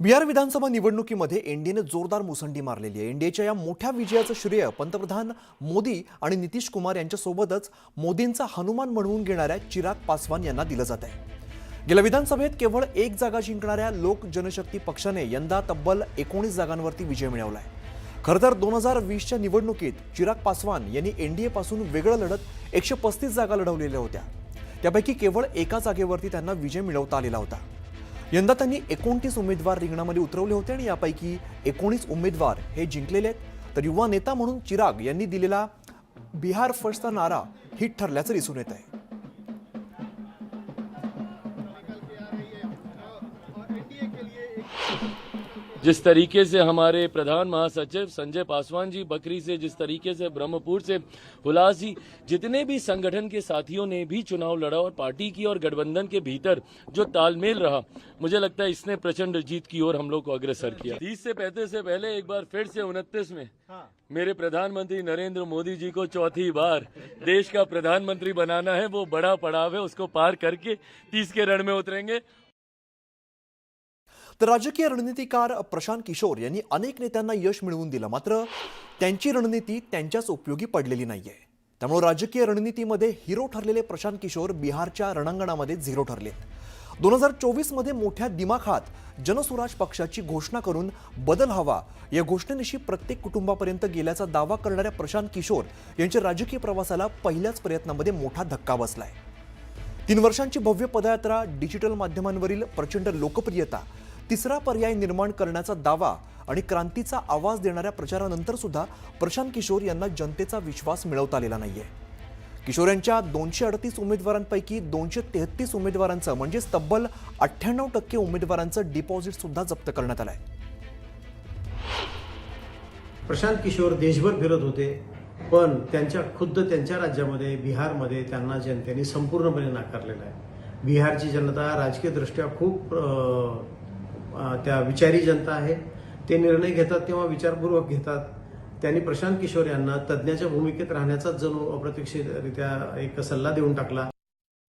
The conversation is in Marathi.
बिहार विधानसभा निवडणुकीमध्ये एनडीएनं जोरदार मुसंडी मारलेली आहे. एनडीएच्या या मोठ्या विजयाचं श्रेय पंतप्रधान मोदी आणि नितीश कुमार यांच्यासोबतच मोदींचा हनुमान म्हणवून घेणाऱ्या चिराग पासवान यांना दिलं जात आहे. गेल्या विधानसभेत केवळ एक जागा जिंकणाऱ्या लोक जनशक्ती पक्षाने यंदा तब्बल एकोणीस जागांवरती विजय मिळवला आहे. खरं तर दोन हजार वीसच्या निवडणुकीत चिराग पासवान यांनी एनडीए पासून वेगळं लढत एकशे पस्तीस जागा लढवलेल्या होत्या. त्यापैकी केवळ एका जागेवरती त्यांना विजय मिळवता आलेला होता. यंदा त्यांनी एकोणतीस उमेदवार रिंगणामध्ये उतरवले होते आणि यापैकी एकोणीस उमेदवार हे जिंकलेले आहेत. तर युवा नेता म्हणून चिराग यांनी दिलेला बिहार फर्स्टचा नारा हिट ठरल्याचं दिसून येत आहे. जिस तरीके से हमारे प्रधान महासचिव संजय पासवान जी बकरी से जिस तरीके से ब्रह्मपुर से हुलास जी जितने भी संगठन के साथियों ने भी चुनाव लड़ा और पार्टी की और गठबंधन के भीतर जो तालमेल रहा मुझे लगता है इसने प्रचंड जीत की ओर हम लोग को अग्रसर किया। तीस से पैंतीस से पहले एक बार फिर से उनतीस में मेरे प्रधानमंत्री नरेंद्र मोदी जी को चौथी बार देश का प्रधानमंत्री बनाना है वो बड़ा पड़ाव है उसको पार करके तीस के रण में उतरेंगे। तर राजकीय रणनीतिकार प्रशांत किशोर यांनी अनेक नेत्यांना यश मिळवून दिलं मात्र त्यांची रणनीती त्यांच्याच उपयोगी पडलेली नाहीये. त्यामुळे राजकीय रणनीतीमध्ये हिरो ठरलेले प्रशांत किशोर बिहारच्या रणांगणामध्ये झिरो ठरलेत. दोन हजार चोवीसमध्ये मोठ्या दिमाखात जनसुराज पक्षाची घोषणा करून बदल हवा या घोषणेनिशी प्रत्येक कुटुंबापर्यंत गेल्याचा दावा करणाऱ्या प्रशांत किशोर यांच्या राजकीय प्रवासाला पहिल्याच प्रयत्नामध्ये मोठा धक्का बसलाय. तीन वर्षांची भव्य पदयात्रा डिजिटल माध्यमांवरील प्रचंड लोकप्रियता तिसरा पर्याय निर्माण करण्याचा दावा आणि क्रांतीचा आवाज देणाऱ्या प्रचारानंतर सुद्धा प्रशांत किशोर यांना जनतेचा विश्वास मिळवता आलेला नाहीये. किशोर यांच्या दोनशे अडतीस उमेदवारांपैकी दोनशे तेहतीस उमेदवारांचं म्हणजेच तब्बल अठ्ठ्याण्णव टक्के उमेदवारांचं डिपॉझिट सुद्धा जप्त करण्यात आलंय. प्रशांत किशोर देशभर फिरत होते पण त्यांच्या खुद्द त्यांच्या राज्यामध्ये बिहारमध्ये त्यांना जनतेने संपूर्णपणे नाकारलेलं आहे. बिहारची जनता राजकीयदृष्ट्या खूप त्या विचारी जनता आहे ते निर्णय घेतात तेव्हा विचारपूर्वक घेतात. त्यांनी प्रशांत किशोर यांना तज्ज्ञाच्या भूमिकेत राहण्याचाच जणू अप्रत्यक्षरित्या एक सल्ला देऊन टाकला.